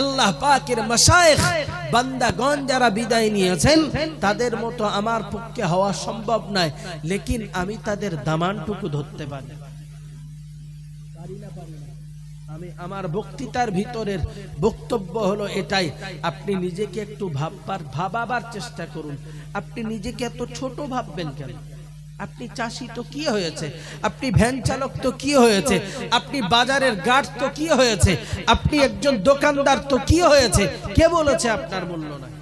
আল্লাহ পাকের মাশায়েখ, বান্দাগণ যারা বিদায় নিয়েছেন, তাদের মতো আমার পক্ষে হওয়া সম্ভব নয়। লেকিন আমি তাদের দামানটুকু ধরতে পারি। আমি আমার বক্তৃতার ভিতরের বক্তব্য হলো এটাই। আপনি নিজেকে একটু ভাববার, ভাবাবার চেষ্টা করুন। আপনি নিজেকে এত ছোট ভাববেন কেন? আপনি চাষি তো কি হয়েছে? আপনি ভ্যান চালক তো কি হয়েছে? আপনি বাজারের গার্ড তো কি হয়েছে? আপনি একজন দোকানদার তো কি হয়েছে? কে বলেছে আপনার মূল্য নাই?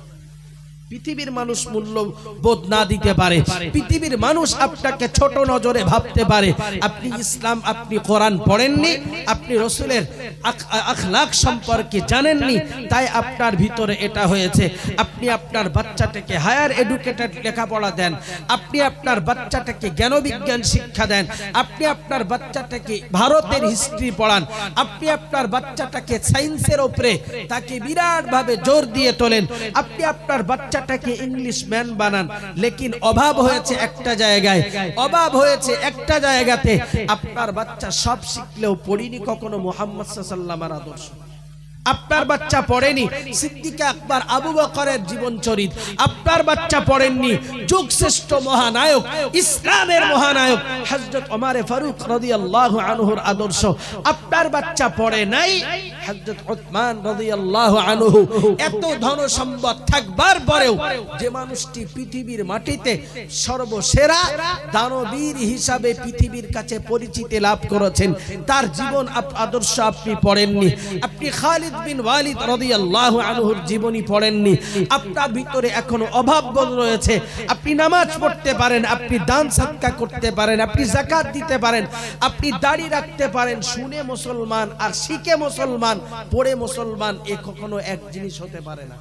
পৃথিবীর মানুষ মূল্য বোধ না দিতে পারে। পৃথিবীর মানুষ আপনাকে ছোট নজরে ভাবতে পারে। আপনি ইসলাম, আপনি কোরআন পড়েননি, আপনি রসুলের আখ- আখলাক সম্পর্কে জানেননি, তাই আপনার ভিতরে এটা হয়েছে। আপনি আপনার বাচ্চাটাকে হায়ার এডুকেটেড লেখাপড়া দেন। আপনি আপনার বাচ্চাটাকে জ্ঞানবিজ্ঞান শিক্ষা দেন। আপনি আপনার বাচ্চাটাকে ভারতের হিস্ট্রি পড়ান। আপনি আপনার বাচ্চাটাকে সায়েন্সের উপরে তাকে বিরাটভাবে জোর দিয়ে তোলেন। আপনি আপনার বাচ্চাটাকে ইংলিশ ম্যান বানান। লেকিন অভাব হয়েছে একটা জায়গায়। অভাব হয়েছে একটা জায়গাতে। আপনার বাচ্চা সব শিখলেও পড়িনি কখনো মোহাম্মদ সাল্লামার আদর্শ। আপনার বাচ্চা পড়েনি। সিদ্দিকে আকবর, আবু বকরের জীবন চরিত। আপনার বাচ্চা পড়েননি। যুগ শ্রেষ্ঠ মহানায়ক, ইসলামের মহানায়ক, হযরত ওমরে ফারুক রাদিয়াল্লাহু আনহুর আদর্শ। আপনার বাচ্চা পড়ে নাই আনহু। এত ধন সম্পদ থাকবার পরেও যে মানুষটি পৃথিবীর মাটিতে সর্বসেরা দানবীর হিসাবে পৃথিবীর কাছে পরিচিতি লাভ করেছেন, তার জীবন আদর্শ আপনি পড়েননি। আপনি খালিদ নামাজ পড়তে পারেন, আপনি রাখতে পারেন, শুনে মুসলমান আর শিখে মুসলমান, পড়ে মুসলমান, এ কখনো এক জিনিস হতে পারে না।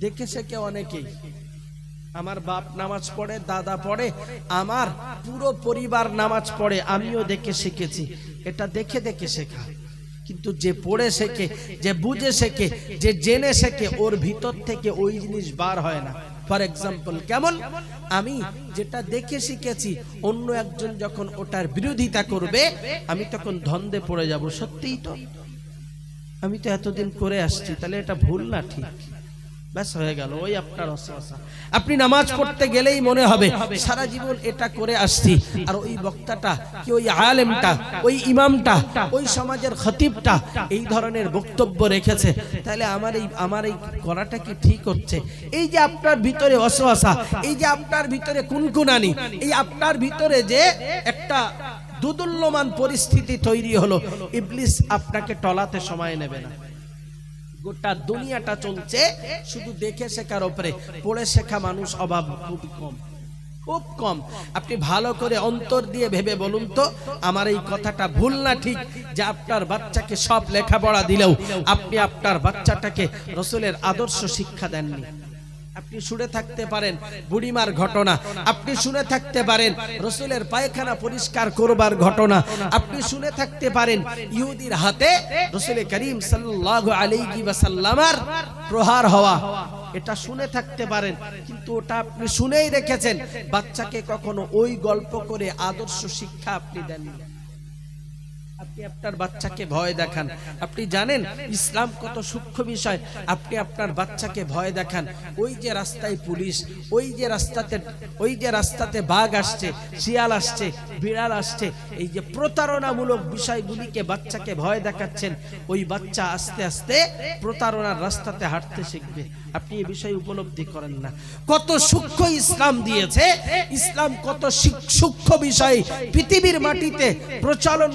দেখেছে কে অনেকেই? আমার বাপ নামাজ পড়ে, দাদা পড়ে, আমার পুরো পরিবার নামাজ পড়ে, আমিও দেখে শিখেছি। এটা দেখে দেখে শেখা। কিন্তু যে পড়ে শেখে, যে বুঝে শেখে, যে জেনে শেখে, ওর ভিতর থেকে ওই জিনিস বার হয় না। ফর এক্সাম্পল কেমন? আমি যেটা দেখে শিখেছি, অন্য একজন যখন ওটার বিরোধিতা করবে, আমি তখন ধন্দে পড়ে যাব। সত্যিই তো? আমি তো এতদিন করে আসছি, তাহলে এটা ভুল না ঠিক? ব্যাস হয়ে গেল, ওই আপনার আপনি নামাজ পড়তে গেলেই মনে হবে, সারা জীবন এটা করে আসছি। আর ওই বক্তাটা, কি ওই আলেমটা, ওই ইমামটা, ওই সমাজের খতিবটা, এই ধরনের বক্তব্য রেখেছে। তাহলে আমার এই আমার এই করাটা কি ঠিক হচ্ছে? এই যে আপনার ভিতরে অসহসা এই যে আপনার ভিতরে কুনকুনানি, এই আপনার ভিতরে যে একটা দুদুল্যমান পরিস্থিতি তৈরি হলো, ইবলিস আপনাকে টলাতে সময় নেবে না। গোটা দুনিয়াটা চলছে, শুধু দেখে শেখার ওপরে পড়ে শেখা মানুষ অভাব খুব কম খুব কম। আপনি ভালো করে অন্তর দিয়ে ভেবে বলুন তো, আমার এই কথাটা ভুল না ঠিক? যে আপনার বাচ্চাকে সব লেখাপড়া দিলেও আপনি আপনার বাচ্চাটাকে রসুলের আদর্শ শিক্ষা দেননি। আপনি শুনে থাকতে পারেন বুড়িমার ঘটনা। আপনি শুনে থাকতে পারেন রসুলের পায়খানা পরিষ্কার করবার ঘটনা। আপনি শুনে থাকতে পারেন ইহুদির হাতে রসুল করিম ওয়াসাল্লামার প্রহার হওয়া। এটা শুনে থাকতে পারেন, কিন্তু ওটা আপনি শুনেই রেখেছেন। বাচ্চাকে কখনো ওই গল্প করে আদর্শ শিক্ষা আপনি দেননি। আপনি আপনার বাচ্চাকে ভয় দেখান। আপনি জানেন ইসলাম কত সূক্ষ্ম বিষয়। আপনি আপনার বাচ্চাকে ভয় দেখান। ওই যে রাস্তায় পুলিশ, ওই যে রাস্তাতে, ওই যে রাস্তাতে বাঘ আসছে, শিয়াল আসছে, বিড়াল আসছে, এই যে প্রতারণামূলক বিষয়গুলিকে বাচ্চাকে ভয় দেখাচ্ছেন, ওই বাচ্চা আস্তে আস্তে প্রতারণার রাস্তাতে হাঁটতে শিখবে। আপনি এই বিষয় উপলব্ধি করেন না। কত সূক্ষ্ম ইসলাম দিয়েছে। ইসলাম কত সূক্ষ্ম বিষয়। পৃথিবীর মাটিতে প্রচলন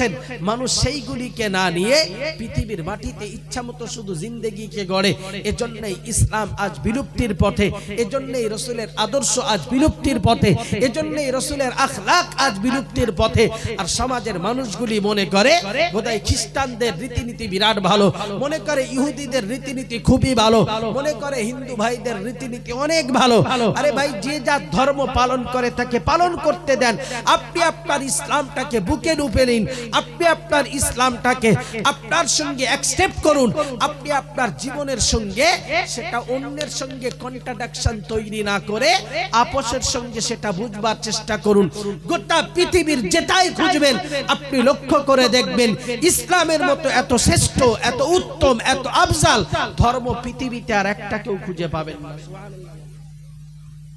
ঘটিয়েছেন মানুষ সেইগুলিকে না নিয়ে পৃথিবীর মাটিতে ইচ্ছা মতো শুধু জিন্দেগিকে গড়ে। এজন্যই ইসলাম আজ বিলুপ্তির পথে এজন্যই রসুলের আদর্শ আজ বিলুপ্তির পথে এজন্যই রসুলের আখলাক আজ বিলুপ্তির পথে। আর সমাজের মানুষগুলি মনে করে বোধহয় খ্রিস্টানদের রীতিনীতি বিরাট ভালো। মনে করে ইহুদিদের রীতিনীতি খুবই ভালো। মনে করে হিন্দু ভাইদের রীতিনীতি অনেক ভালো। আরে ভাই যে যার ধর্ম পালন করে তাকে পালন করতে দেন। আপনি আপনার ইসলামটাকে বুকে রূপে নিন। আপনি আপনার ইসলামটাকে আপনার সঙ্গে অ্যাকসেপ্ট করুন। আপনি আপনার জীবনের সঙ্গে সেটা অন্যের সঙ্গে কন্ট্রাডাকশন তৈরি না করে আপসের সঙ্গে সেটা বুঝবার চেষ্টা করুন। গোটা পৃথিবীর যেটাই খুঁজবেন, আপনি লক্ষ্য করে দেখবেন, ইসলামের মতো এত শ্রেষ্ঠ, এত উত্তম, এত আফজাল ধর্ম পৃথিবীতে আর একটা কেউ খুঁজে পাবেন না।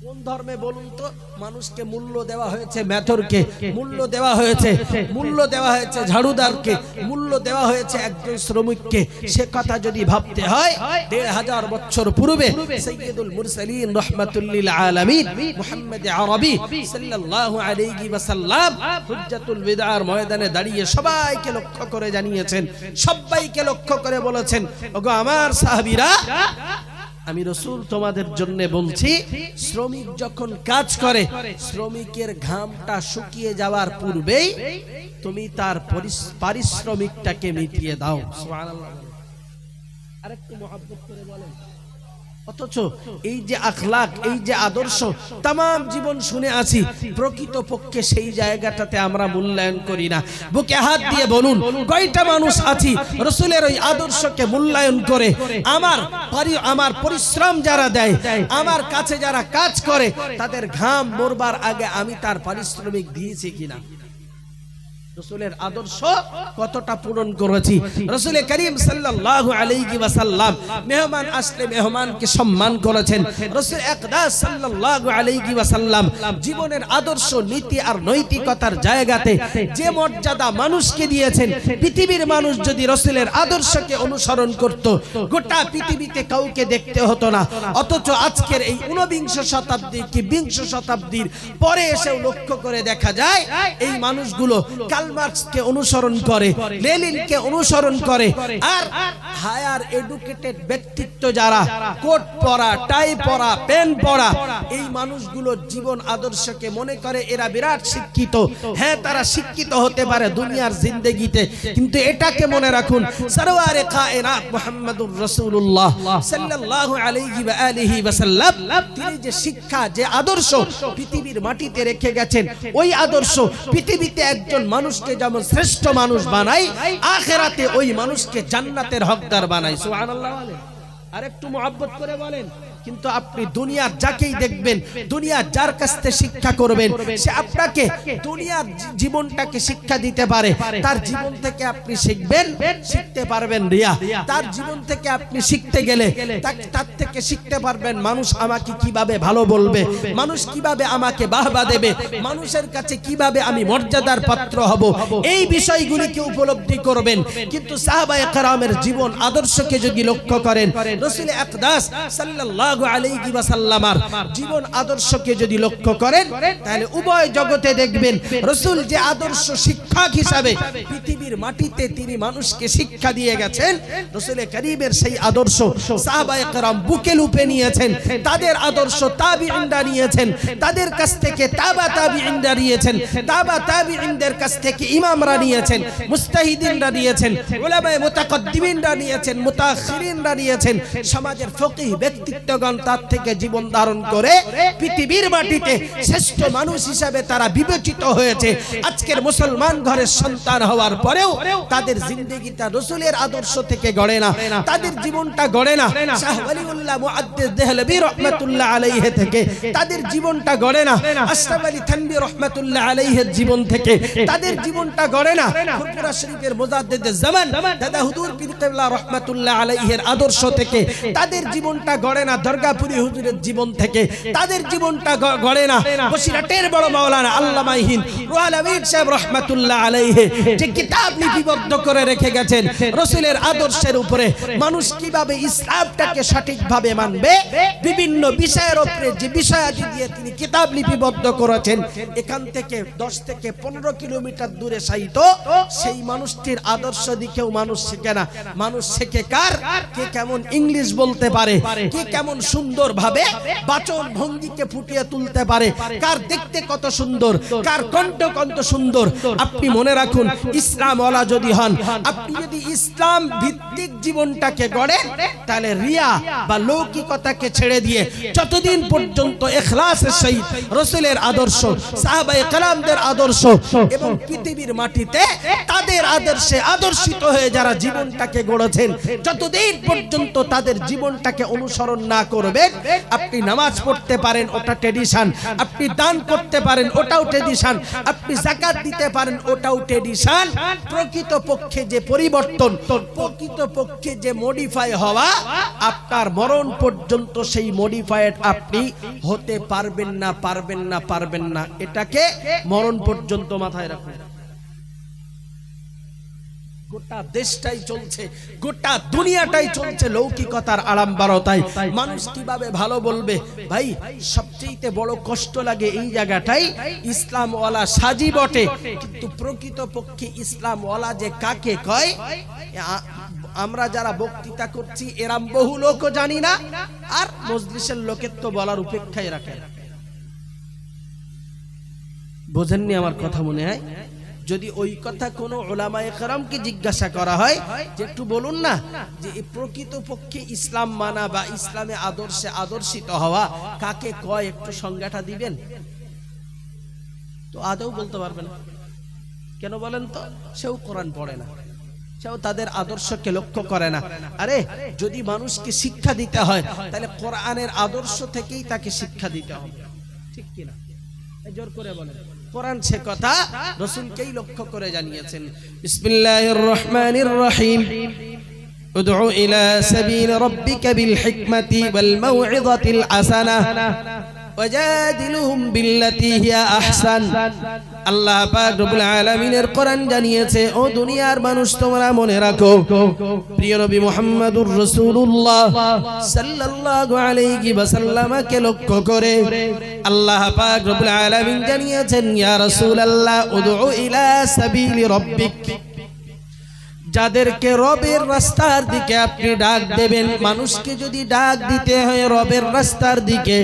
কোন ধর্মে বলুন তো? মানুষকে মূল্য দেওয়া হয়েছে মেথরকে মূল্য দেওয়া হয়েছে, মূল্য দেওয়া হয়েছে ঝাড়ুদারকে, মূল্য দেওয়া হয়েছে একজন শ্রমিককে। সে কথা যদি ভাবতে হয়, দেড় হাজার বছর পূর্বে সৈয়দুল মুরসালিন রহমাতুল্লিল আলামিন মুহাম্মদ আরবি সাল্লাল্লাহু আলাইহি ওয়াসাল্লাম হুজ্জাতুল বিদার ময়দানে দাঁড়িয়ে সবাইকে লক্ষ্য করে জানিয়েছেন, সবাইকে লক্ষ্য করে বলেছেন, ওগো আমার সাহাবীরা আমি রসুল তোমাদের জন্য বলছি, শ্রমিক যখন কাজ করে, শ্রমিকের ঘামটা শুকিয়ে যাওয়ার পূর্বেই তুমি তার পারিশ্রমিকটাকে মিটিয়ে দাও। আরেকটু মহাব্বত করে বলেন। অথচ এই যে আখলাক, এই যে আদর্শ তাম জীবন শুনে আছি প্রকৃত পক্ষে সেই জায়গাটাতে আমরা মূল্যায়ন করি না। বুকে হাত দিয়ে বলুন, কয়টা মানুষ আছি রসুলের ওই আদর্শকে মূল্যায়ন করে? আমার আমার পরিশ্রম যারা দেয়, আমার কাছে যারা কাজ করে, তাদের ঘাম মরবার আগে আমি তার পারিশ্রমিক দিয়েছি কিনা? রসুলের আদর্শ কতটা পূরণ করেছি? রসুল করিম সাল্লাল্লাহু আলাইহি ওয়াসাল্লাম মেহমান আসলে মেহমানকে সম্মান করেছেন। রসুল একদাস সাল্লাল্লাহু আলাইহি ওয়াসাল্লাম জীবনের আদর্শ নীতি আর নৈতিকতার জায়গাতে যে মর্যাদা মানুষকে দিয়েছেন পৃথিবীর মানুষ যদি রসুলের আদর্শকে অনুসরণ করত গোটা পৃথিবীতে কাউকে দেখতে হতো না। অথচ আজকের এই ঊনবিংশ শতাব্দী কি বিংশ শতাব্দীর পরে এসেও লক্ষ্য করে দেখা যায় এই মানুষগুলো কালমার্কসকে অনুসরণ করে লেনিনকে অনুসরণ করে, আর হায়ার এডুকেটেড ব্যক্তিত্ব যারা, কোট পরা টাই পরা পেন পরা, এই মানুষগুলো জীবন আদর্শকে মনে করে, এরা বিরাট শিক্ষিত। হ্যাঁ তারা শিক্ষিত হতে পারে দুনিয়ার জিন্দেগিতে, কিন্তু এটাকে মনে রাখুন সরওয়ারে কায়নাত মুহাম্মদুর রাসূলুল্লাহ সাল্লাল্লাহু আলাইহি ওয়া আলিহি ওয়া সাল্লাম, তিনি যে শিক্ষা, যে আদর্শ পৃথিবীর মাটিতে রেখে গেছেন, ওই আদর্শ পৃথিবীতে একজন মানুষকে যেমন শ্রেষ্ঠ মানুষ বানাই, আখেরাতে ওই মানুষকে জান্নাতের হকদার বানাই। সুবহানাল্লাহ আরেকটু মহব্বত করে বলেন। কিন্তু আপনি দুনিয়ার যাকেই দেখবেন, দুনিয়ার যার কাছ থেকে শিক্ষা করবেন, সে আপনাকে দুনিয়ার জীবনটাকে শিক্ষা দিতে পারে। তার জীবন থেকে আপনি শিখবেন, শিখতে পারবেন রিয়া। তার জীবন থেকে আপনি শিখতে গেলে তার থেকে শিখতে পারবেন, মানুষ আমাকে কীভাবে ভালো বলবে, মানুষ কীভাবে আমাকে বাহবা দেবে, মানুষের কাছে কীভাবে আমি মর্যাদার পাত্র হব, এই বিষয়গুলিকে উপলব্ধি করবেন। কিন্তু সাহাবায়ে কেরামের জীবন আদর্শকে যদি লক্ষ্য করেন, রসুল আকদাস সাল্লাল্লাহু জীবন আদর্শকে যদি লক্ষ্য করেন, তাহলে উভয় জগতে দেখবেন রসুল যে আদর্শ শিক্ষক হিসাবে পৃথিবীর মাটিতে তিনি মানুষকে শিক্ষা দিয়ে গেছেন রসুল করিমের সেই আদর্শ সাহাবায়ে বুকে লুপে নিয়েছেন, তাদের আদর্শ তাবিঈনরা নিয়েছেন, তাদের কাছ থেকে তাবা তাবিঈনরা নিয়েছেন, তাবা তাবিঈনদের কাছ থেকে ইমামরা নিয়েছেন, মুস্তাহিদিনরা নিয়েছেন, উলামায়ে মুতাকদ্দিমিনরা নিয়েছেন, মুতাখিরিনরা নিয়েছেন, সমাজের ফকিহ ব্যক্তিত্বগণ তার থেকে জীবন ধারণ করে পৃথিবীর মাটিতে শ্রেষ্ঠ মানুষ হিসাবে তারা বিবেচিত হয়েছে। আজকের মুসলমান ঘরের সন্তান হওয়ার পরেও তাদের জিন্দগিটা রসুলের আদর্শ থেকে গড়ে না, তাদের জীবনটা গড়ে না। জীবন থেকে তাদের জীবনটা গড়ে না। দাদা আদর্শ থেকে তাদের জীবনটা গড়ে না। দরগাপুরি হুজুরের জীবন থেকে তাদের জীবনটা গড়ে না। বসিরহাটের বড় মাওলানা আল্লামা হিন রুহুল আমিন সাহেব রাহমাতুল্লাহ আলাইহি যে কিতাব লিপিবদ্ধ করে রেখে গেছেন রসুলের আদর্শের উপরে। মানুষ কীভাবে ইসলামটাকে সঠিকভাবে মানবে? বিভিন্ন বিষয়ের উপরে যে বিষয়াদি দিয়ে তিনি কিতাব লিপিবদ্ধ করেছেন এখান থেকে দশ থেকে পনেরো কিলোমিটার দূরে সাহিত সেই মানুষটির আদর্শ দিকেও মানুষ শেখে না। মানুষ শেখে কার? কে কেমন ইংলিশ বলতে পারে? কে কেমন সুন্দরভাবে বাচন ভঙ্গিকে ফুটিয়ে তুলতে পারে। কার দেখতে কত সুন্দর কার কণ্ঠ কত সুন্দর আপনি মনে রাখুন ইসলাম ওয়ালা যদি হন আপনি যদি ইসলাম ভিত্তিক জীবনটাকে গড়েন তাহলে রিয়া বা লৌকিকতাকে ছেড়ে দিয়ে যতদিন পর্যন্ত এখলাসের সহিত রসুলের আদর্শ সাহাবাই কালামদের আদর্শ এবং পৃথিবীর মাটিতে তাদের আদর্শে আদর্শিত হয়ে যারা জীবনটাকে গড়েছেন যতদিন পর্যন্ত তাদের জীবনটাকে অনুসরণ না করবেন, আপনি নামাজ পড়তে পারেন, ওটা ট্রেডিশন আপনি দান করতে পারেন, ওটাও ট্রেডিশন আপনি জাকাত দিতে পারেন, ওটাও ট্রেডিশন প্রকৃত পক্ষে যে পরিবর্তন প্রকৃত পক্ষে যে মডিফাই হওয়া, আপনার মরণ পর্যন্ত সেই মডিফাইড আপনি হতে পারবেন না পারবেন না পারবেন না। এটাকে মরণ পর্যন্ত মাথায় রাখুন। গোটা দেশটাই চলছে, গোটা দুনিয়াটাই চলছে লৌকিকতার আড়ম্বরতায়। মানুষ কীভাবে ভালো বলবে? ভাই সবচেয়ে বড় কষ্ট লাগে এই জায়গাটাই। ইসলামওয়ালা সাজি বটে, কিন্তু প্রকৃত পক্ষে ইসলামওয়ালা যে কাকে কয়? আমরা যারা বক্তৃতা করছি, এরাম বহু লোকও জানি না, আর মজলিসের লোকের তো বলার উপেক্ষায় রাখে বোঝেননি আমার কথা মনে হয়? যদি ওই কথা কোনো ওলামায়ে কেরামকে জিজ্ঞাসা করা হয়, যে একটু বলুন না, যে প্রকৃত পক্ষে ইসলাম মানা বা ইসলামে আদর্শে আদর্শিত হওয়া কাকে কয় একটু সংজ্ঞাটা দিবেন? তো আদৌ বলতে পারবেন কেন বলেন তো? সেও কোরআন পড়ে না। সেও তাদের আদর্শকে লক্ষ্য করে না। আরে, যদি মানুষকে শিক্ষা দিতে হয়, তাহলে কোরআনের আদর্শ থেকেই তাকে শিক্ষা দিতে হবে। ঠিক কিনা? জোর করে বলেন। কোরআন সে কথা রসুলকেই লক্ষ্য করে জানিয়েছেন বিসমিল্লাহির রহমানির রহিম ادع إلى سبيل ربك بالحكمة والموعظة الحسنة ওয়াজাদিলুহুম বিল্লাতি হিয়া আহসান। আল্লাহ পাক রব্বুল আলামিনের কোরআন জানিয়েছে, ও দুনিয়ার মানুষ, তোমরা মনে রাখো, প্রিয় নবী মুহাম্মদুর রাসূলুল্লাহ সাল্লাল্লাহু আলাইহি ওয়াসাল্লামকে লক্ষ্য করে আল্লাহ পাক রব্বুল আলামিন জানিয়েছেন, ইয়া রাসূলুল্লাহ, উদউ ইলা সাবিলি রাব্বিক। যাদেরকে রবের রাস্তার দিকে আপনি ডাক দেবেন, মানুষকে যদি ডাক দিতে হয় রবের রাস্তার দিকে,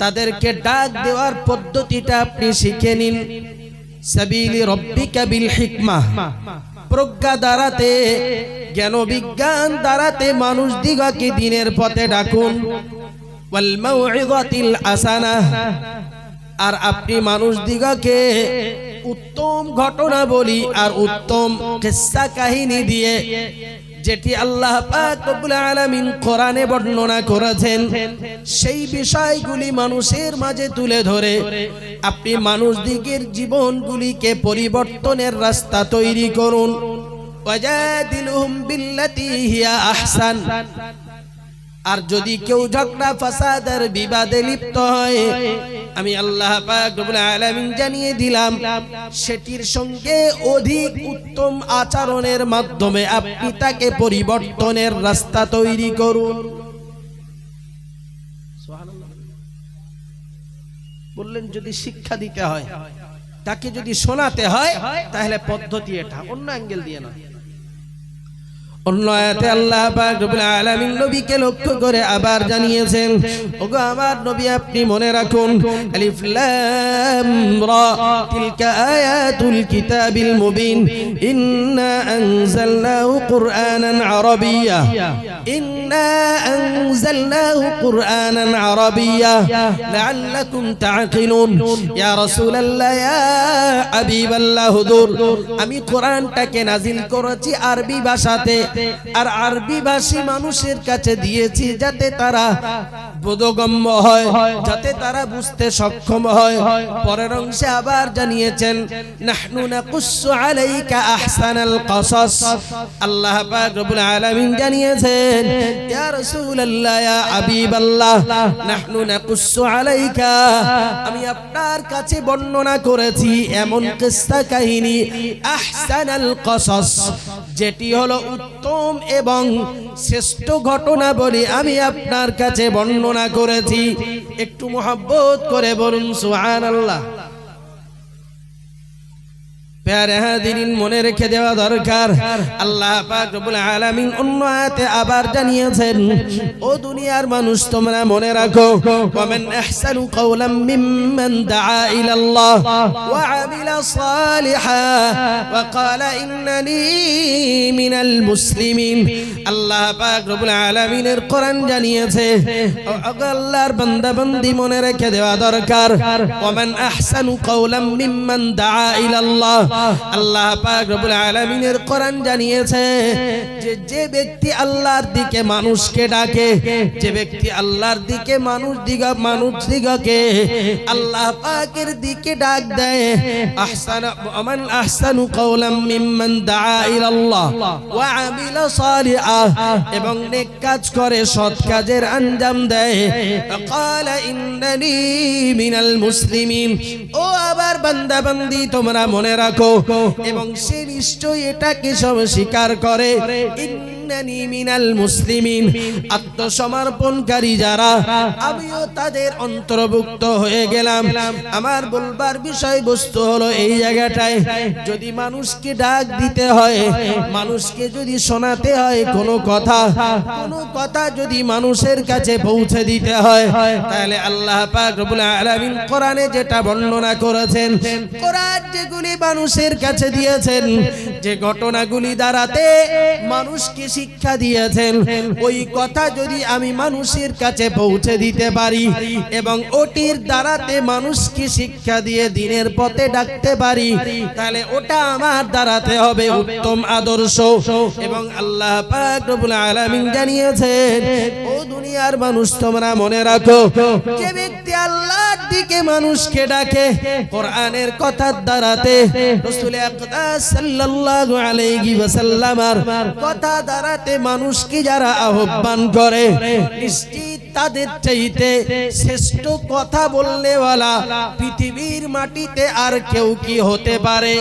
তাদেরকে ডাক দেওয়ার পদ্ধতিটা আপনি শিখে নিন। সাবিলি রব্বিকা বিল প্রজ্ঞা দ্বারাতে জ্ঞান বিজ্ঞান দ্বারাতে মানুষ দিগকে দিনের পথে ডাকুন। ওয়াল মাউইযাতিল হাসানা আর আপনি মানুষ দিগকে উত্তম ঘটনা বলি আর উত্তম কিস্সা কাহিনী দিয়ে যেটি আল্লাহ আলামিন কোরআনে বর্ণনা করেছেন, সেই বিষয়গুলি মানুষের মাঝে তুলে ধরে। আপনি মানুষ দিকের জীবনগুলিকে পরিবর্তনের রাস্তা তৈরি করুন। আহসান। আর যদি কেউ ঝগড়া, ফাসাদের বিবাদে লিপ্ত হয় আমি আল্লাহ জানিয়ে দিলাম, সেটির সঙ্গে অধিক উত্তম আচরণের মাধ্যমে আপনি তাকে পরিবর্তনের রাস্তা তৈরি করুন। বললেন, যদি শিক্ষা দিতে হয়, তাকে যদি শোনাতে হয়, তাহলে পদ্ধতি এটা, অন্য অ্যাঙ্গেল দিয়ে না অন্য আয়াতে আল্লাহ পাক রব্বুল আলামিন নবীকে লক্ষ্য করে আবার জানিয়েছেন, ওগো আমার নবী, আপনি মনে রাখুন, আলিফ লাম রা, তিলকা আয়াতুল কিতাবিল মুবিন, ইন্না আনজালনাহু কুরআনান আরাবিয়্যা ইন্না আনজালনাহু কুরআনান আরাবিয়্যা লাআল্লাকুম তাআকিলুন, ইয়া রাসূলাল্লাহ, ইয়া হাবিবাল্লাহ, হুজুর, আমি কোরআনটাকে নাজিল করেছি আরবি ভাষাতে। আর আরবি ভাষী মানুষের কাছে দিয়েছি যাতে তারা বোধগম্য হয়, যাতে তারা বুঝতে সক্ষম হয়। পরের অংশে আবার জানিয়েছেন, নাহনু নাকুসু আলাইকা আহসানাল কসাস। আল্লাহ পাক রব্বুল আলামিন জানিয়েছেন, ইয়া রাসূলুল্লাহ, ইয়া হাবিবাল্লাহ, নাহনু নাকুসু আলাইকা। আমি আপনার কাছে বর্ণনা করেছি এমন কিস্সা কাহিনী, আহসানাল কসাস। যেটি হলো উত্তম এবং শ্রেষ্ঠ ঘটনা বলি আমি আপনার কাছে বর্ণনা করেছি। একটু মহাব্বত করে বলুন, সুবহানাল্লাহ। প্যারে মনে রেখে দেওয়া দরকার। আল্লাহ পাক রব্বুল আলামিন অন্য আয়াতে আবার জানিয়েছেন, ও দুনিয়ার মানুষ, তোমরা মনে রাখো, ওয়ামান আহসানু কাওলাম মিম্মান দাআ ইলা আল্লাহ ওয়া আমিলা সালিহা, ওয়া ক্বালা ইন্নানি মিনাল মুসলিমিন। আল্লাহ পাক রব্বুল আলামিনের কোরআন জানিয়েছে আল্লাহর বান্দা বান্দি মনে রেখে দেওয়া দরকার, ওয়ামান আহসানু কাওলাম মিম্মান দাআ ইলা আল্লাহ আল্লাহ পাক রব্বুল আলামিনের কোরআন জানিয়েছে যে যে ব্যক্তি আল্লাহর দিকে মানুষকে ডাকে যে ব্যক্তি আল্লাহর দিকে মানুষ দিগা মানুষ দিগকে আল্লাহ পাকের দিকে ডাক দেয় আহসান আমান আহসানু কাওলাম মিম্মান দাআ ইলা আল্লাহ ওয়া আমিলা সালিহা এবং নেক কাজ করে সৎ কাজের আঞ্জাম দেয় قال ইন্নানি মিনাল মুসলিমিন ও আবার বান্দা বান্দি তোমরা মনে রাখো এবং সে নিশ্চয়ই এটাকে সব স্বীকার করে। ইন্নানি মিনাল মুসলিমিন। আত্মসমর্পণকারী যারা, আমিও তাদের অন্তর্ভুক্ত হয়ে গেলাম। আমার বলবার বিষয়বস্তু হলো এই জায়গাটায়, যদি মানুষকে ডাক দিতে হয়, মানুষকে যদি শোনাতে হয় কোনো কথা কোনো কথা যদি মানুষের কাছে পৌঁছে দিতে হয়, তাহলে আল্লাহ পাক রব্বুল আলামিন কোরআনে যেটা বর্ণনা করেছেন, কোরআন যেগুলি মানুষের কাছে দিয়েছেন, যে ঘটনাগুলি দ্বারাতে মানুষকে শিক্ষা দিয়েছেন। ওই কথা যদি আমি মানুষের কাছে পৌঁছে দিতে পারি এবং ওটির দ্বারাতে মানুষকে শিক্ষা দিয়ে দিনের পথে ডাকতে পারি, তাহলে ওটা আমার দ্বারাতে হবে উত্তম আদর্শ। এবং আল্লাহ আলামিন জানিয়েছেন, ও দুনিয়ার মানুষ, তোমরা মনে রাখো, যে ব্যক্তি আল্লাহর দিকে মানুষকে ডাকে কোরআনের কথার দ্বারাতে। রাসূল সাল্লাল্লাহু আলাইহি ওয়াসাল্লামার কথা দ্বারাতে মানুষকে যারা আহ্বান করে তাদের চাইতে শ্রেষ্ঠ কথা বললেওয়ালা পৃথিবীর মাটিতে আর কেউ কি হতে পারে?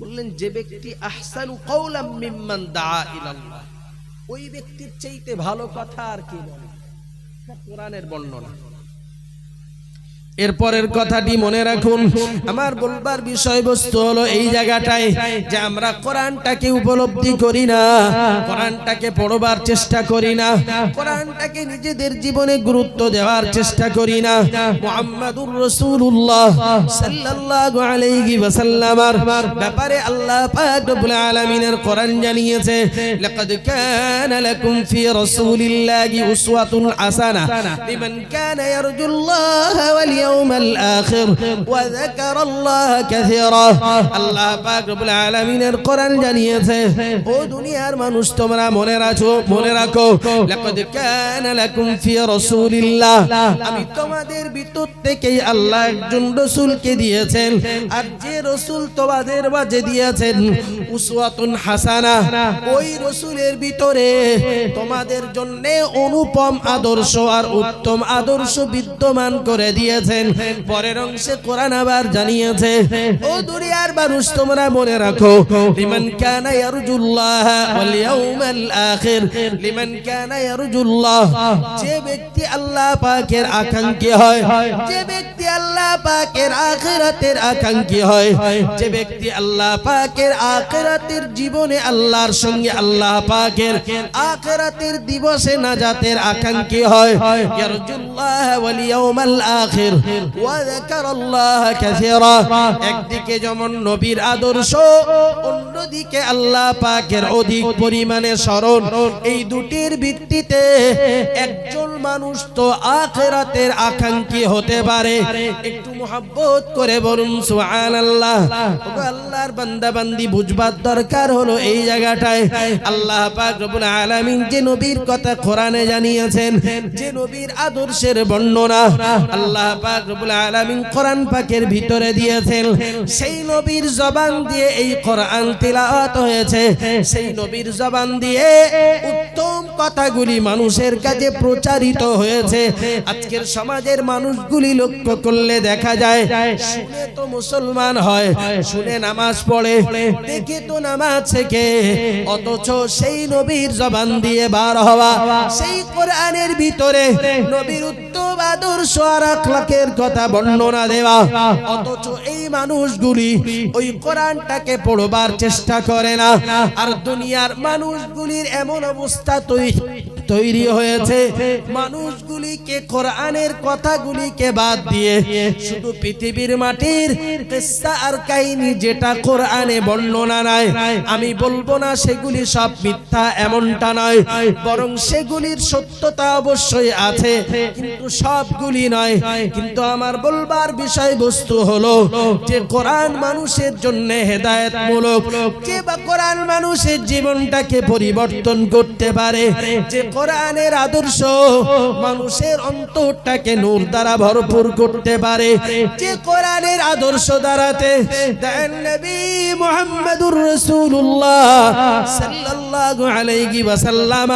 বললেন, যে ব্যক্তি আহসানু কওলাম মিম্মান দাআ ইলাল্লাহ, ওই ব্যক্তির চাইতে ভালো কথা আর কি বলে? কোরআনের বর্ণনা। এরপরের কথাটি মনে রাখুন। আমার বলবার বিষয়বস্তু হলো এই জায়গাটায় যে আমরা কোরআনটাকে উপলব্ধি করি না, কোরআনটাকে পড়বার চেষ্টা করি না, কোরআনটাকে নিজেদের জীবনে গুরুত্ব দেওয়ার চেষ্টা করি না। মুহাম্মাদুর রাসূলুল্লাহ সাল্লাল্লাহু আলাইহি ওয়াসাল্লামার ব্যাপারে আল্লাহ পাক রব্বুল আলামিনের কোরআন জানিয়েছে, লাকাদ কানা লাকুম ফি রাসূলিল্লাহি উসওয়াতুন হাসানাহ লিমান কানা ইয়ারজুল্লাহ ওয়াল ইয়াউমাল আখির ওয়া যাকারাল্লাহ কাসীরা আল্লাহ পাক রব্বুল আলামিনের কোরআন জানিয়েছে, ও দুনিয়ার মানুষ, তোমরা মনে রাখো মনে রাখো, লাকাদ কানা লাকুম ফি রাসূলিল্লাহ। আমি তোমাদের ভিতর থেকেই আল্লাহ একজন রাসূলকে দিয়েছেন, আর যে রাসূল তোমাদের মাঝে দিয়েছেন, উসওয়াতুন হাসানা। ওই রাসূলের ভিতরে তোমাদের জন্য অনুপম আদর্শ আর উত্তম আদর্শ বিদ্যমান করে দিয়েছেন পরের অংশে কোরআন আবার জানিয়েছে, ও দুনিয়ার মানুষ, তোমরা মনে রাখো, লিমান কানা ইয়ারজুল্লাহ ওয়াল ইয়াউমাল আখির, লিমান কানা ইয়ারজুল্লাহ, যে ব্যক্তি আল্লাহ পাকের আকাঙ্ক্ষী হয়, যে ব্যক্তি আল্লাহ পাকের আখিরাতের আকাঙ্ক্ষী হয়, যে ব্যক্তি আল্লাহ পাকের আখিরাতের জীবনে আল্লাহর সঙ্গে আল্লাহ পাকের আখিরাতের দিবসে নাজাতের আকাঙ্ক্ষী হয়, ইয়ারজুল্লাহ ওয়াল ইয়াউমাল আখির একদিকে যেমন নবীর আদর্শ, অন্যদিকে আল্লাহ পাকের অধিক পরিমাণে স্মরণ। এই দুটির ভিত্তিতে একজন মানুষ তো আখিরাতের আকাঙ্ক্ষী হতে পারে। একটু মোহাব্বত করে বলুন, সুবহানাল্লাহ। ওগো আল্লাহর বান্দা বান্দি বুঝবার দরকার হলো এই জায়গাটায়। আল্লাহ পাক রব্বুল আলামিন যে নবীর কথা কোরআনে জানিয়েছেন, যে নবীর আদর্শের বর্ণনা, আল্লাহ পাক রব্বুল আলামিন কোরআন পাকের ভিতরে দিয়েছেন। সেই নবীর জবান দিয়ে এই কোরআন হয়েছে। সেই নবীর জবান দিয়ে উত্তম কথাগুলি মানুষের কাছে প্রচারিত হয়েছে। আজকের সমাজের মানুষগুলি লক্ষ্য করলে দেখা যায়, শুনে তো মুসলমান হয়, শুনে নামাজ পড়ে, দেখে তো নামাজ শেখে। অথচ সেই নবীর জবান দিয়ে বার হওয়া, সেই কোরআনের ভিতরে নবীর উত্তম উত্তম আদর্শ আর আখলাকের কথা বর্ণনা দেওয়া। অথচ এই মানুষগুলি ওই কোরআনটাকে পড়বার চেষ্টা করে না। আর দুনিয়ার মানুষগুলির এমন অবস্থা তৈরি। তৈরি হয়েছে। মানুষগুলিকে কোরআনের কথাগুলিকে বাদ দিয়ে শুধু পৃথিবীর মাটির কিস্সা আর কাহিনী যেটা কোরআনে বর্ণনা নাই। আমি বলব না সেগুলি সব মিথ্যা এমনটা নয়। বরং সেগুলির সত্যতা অবশ্যই আছে কিন্তু সবগুলি নয়। কিন্তু আমার বলবার বিষয়বস্তু হলো যে কোরআন মানুষের জন্য হেদায়েতমূলক। কে বা কোরআন মানুষের জীবনটাকে পরিবর্তন করতে পারে? যে কোরআনের আদর্শ, মানুষের অন্তরটাকে নূর দ্বারা ভরপুর করতে পারে। যে কোরআনের আদর্শ দ্বারাতে নবী মুহাম্মদুর রাসূলুল্লাহ সাল্লাল্লাহু আলাইহি ওয়াসাল্লাম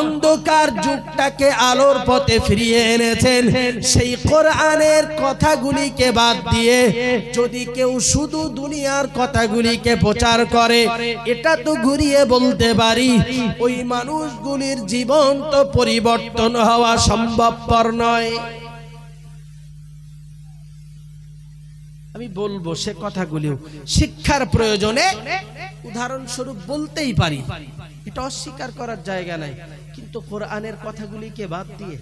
অন্ধকার যুগটাকে আলোর পথে ফিরিয়ে এনেছেন। সেই কোরআনের কথাগুলিকে বাদ দিয়ে যদি কেউ শুধু দুনিয়ার কথাগুলিকে প্রচার করে, এটা তো ঘুরিয়ে বলতে পারি, ওই মানুষগুলির জীবন তো পরিবর্তন হওয়া সম্ভবপর নয়। আমি বলব সে কথাগুলিও শিক্ষার প্রয়োজনে উদাহরণস্বরূপ বলতেই পারি। এটা অস্বীকার করার জায়গা নাই। কিন্তু কোরআনের কথাগুলিকে বাদ দিয়ে,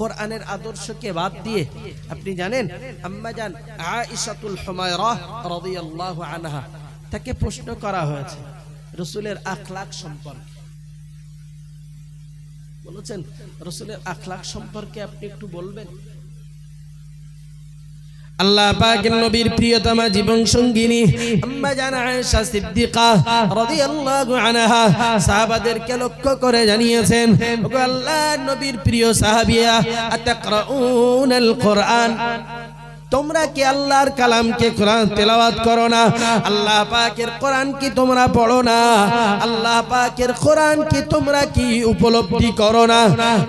কোরআনের আদর্শকে বাদ দিয়ে, আপনি জানেন, আম্মা জান আয়েশাতুল হুমায়রা রাদিয়াল্লাহু আনহা, তাকে প্রশ্ন করা হয়েছে, রসুলের আখলাক সম্পর্কে। বলেছেন, রসুলের আখলাখ সম্পর্কে আপনি একটু বলবেন? আল্লাহ নবীর প্রিয়তমা জীবন সঙ্গিনী লক্ষ্য করে প্রিয় সাহাবিয়া তোমরা কি আল্লাহর কালামকে কোরআন তেলাওয়াত করো না? আল্লাহ পাকের কোরআন কি তোমরা পড়ো না? আল্লাহ পাকের কোরআন কি তোমরা কি উপলব্ধি করো না?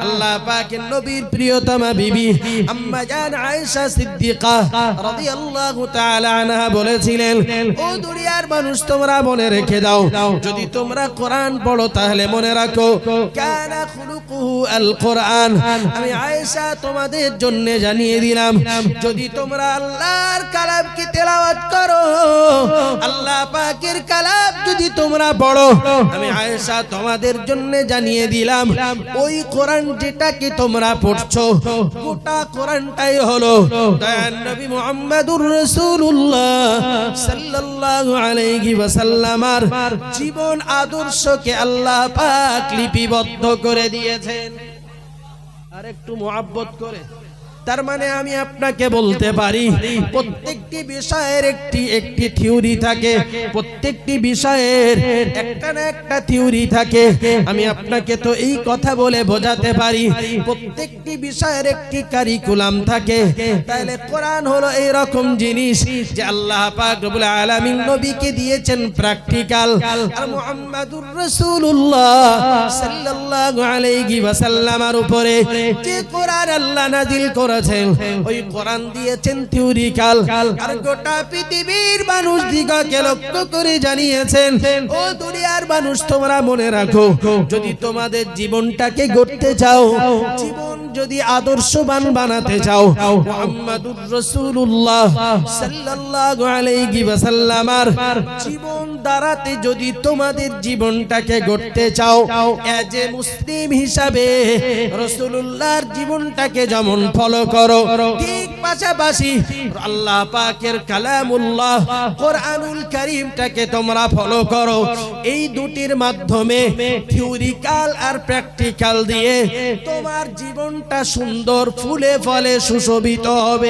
আল্লাহ পাকের নবীর প্রিয়তমা বিবি আম্মা জান আয়েশা সিদ্দিকা রাদিয়াল্লাহু তাআলা আনহা বলেছিলেন, ও দুনিয়ার মানুষ, তোমরা মনে রেখে দাও। যদি তোমরা কোরআন পড়ো, তাহলে মনে রাখো, কানা খুলুকুহু আল কোরআন। আমি আয়েশা তোমাদের জন্য জানিয়ে দিলাম, যদি তোমরা আল্লাহর কালামকে তেলাওয়াত করো? আল্লাহ পাকের কালাম যদি তোমরা পড়ো, আমি আয়েশা তোমাদের জন্য জানিয়ে দিলাম, ওই কোরআন যেটাকে তোমরা পড়ছো, গোটা কোরআনটাই হলো দয়ান নবী মুহাম্মদুর রাসূলুল্লাহ সাল্লাল্লাহু আলাইহি ওয়াসাল্লামার জীবন আদর্শকে আল্লাহ পাক লিপিবদ্ধ করে দিয়েছেন। আর একটু মোহাব্বত করে। তার মানে আমি আপনাকে বলতে পারি, প্রত্যেকটি বিষয়ের একটি একটি থিওরি থাকে, প্রত্যেকটি বিষয়ের একটা না একটা থিওরি থাকে। আমি আপনাকে তো এই কথা বলে বোঝাতে পারি, প্রত্যেকটি বিষয়ের একটি কারিকুলাম থাকে। তাহলে কোরআন হলো এই রকম জিনিস যে আল্লাহ পাক রব্বুল আলামিন নবীকে দিয়েছেন প্র্যাকটিক্যাল আর মুহাম্মাদুর রাসূলুল্লাহ সাল্লাল্লাহু আলাইহি ওয়াসাল্লামের উপরে যে কোরআন আল্লাহ নাজিল করেছেন। ওই কোরআন দিয়েছেন থিওরিক্যাল আর গোটা পৃথিবীর মানুষ দিগকে লক্ষ্য করে জানিয়েছেন ও দুনিয়ার মানুষ তোমরা মনে রাখো যদি তোমাদের জীবনটাকে গড়তে চাও। জীবন যদি আদর্শবান বানাতে চাও, মুহাম্মাদুর রাসূলুল্লাহ সাল্লাল্লাহু আলাইহি ওয়াসাল্লামার জীবন দ্বারাতে যদি তোমাদের জীবনটাকে গড়তে চাও এজ এ মুসলিম হিসাবে রাসূলুল্লাহর জীবনটাকে যেমন ফলো করো, ঠিক পাশাপাশি আল্লাহ পাকের কালামুল্লাহ কোরআনুল কারীমটাকে তোমরা ফলো করো। এই দুটির মাধ্যমে থিওরিক্যাল আর প্র্যাকটিক্যাল দিয়ে তোমার জীবনটা সুন্দর ফুলে ফলে সুশোভিত হবে।